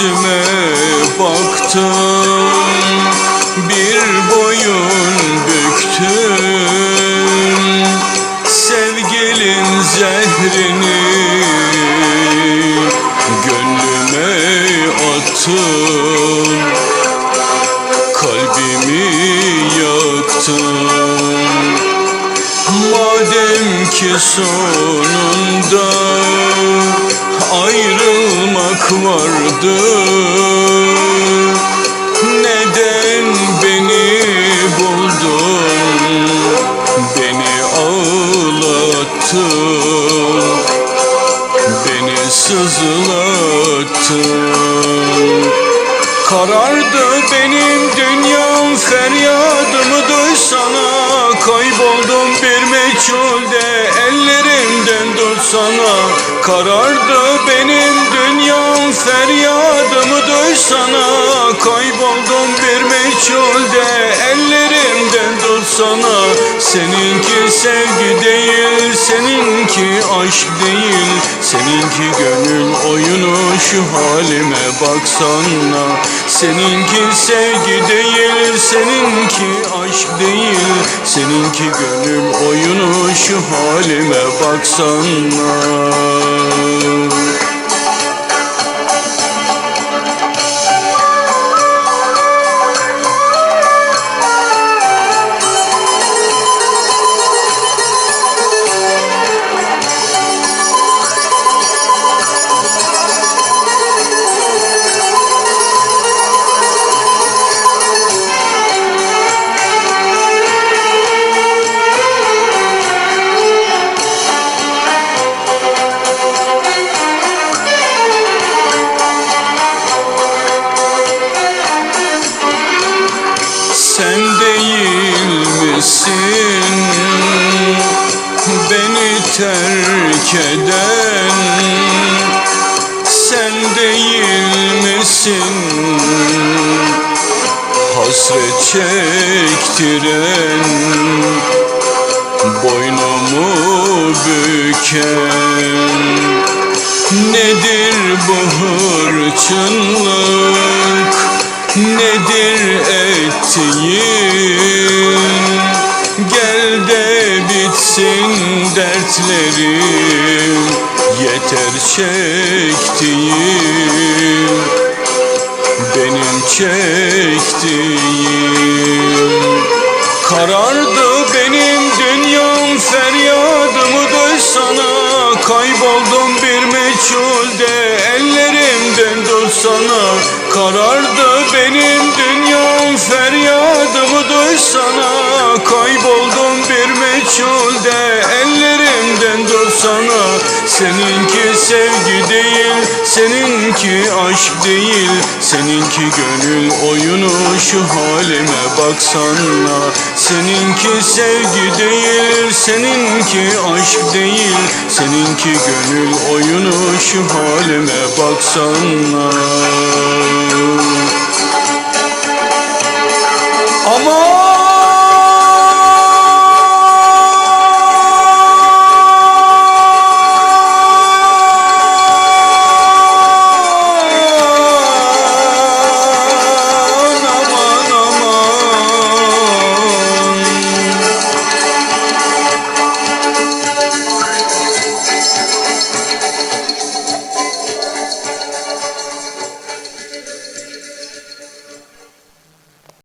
yüzüme baktın Bir boyun büktün. Sevgilin zehrini Gönlüme attın ki sonunda ayrılmak vardı. Neden beni buldun, beni ağlattın. Beni sızlattın. Karardı benim dünyam feryadımı duysana Kayboldum bir meçhulde tutsana Karardı benim dünyam feryadımı duysana Kayboldum bir meçhulde ellerimden tutsana Seninki sevgi değil seninki aşk değil. Seninki gönül oyunu şu halime baksana. Seninki sevgi değil seninki aşk değil. Seninki gönül oyunu şu halime baksana değil misin beni terk eden Sen değil misin hasret çektiren Boynumu büken. Nedir bu hırçınlık Nedir ettiğin Gel de bitsin dertlerim. Yeter çektiğim Benim çektiğim. Karardı benim dünyam feryadımı duysana Kayboldum bir meçhulde ellerimden tutsana Karardı benim dünyam feryadımı duysana Kayboldum bir meçhulde ellerimden tutsana Seninki sevgi değil seninki aşk değil. Seninki gönül oyunu şu halime baksana. Seninki sevgi değil seninki aşk değil. Seninki gönül oyunu şu halime baksana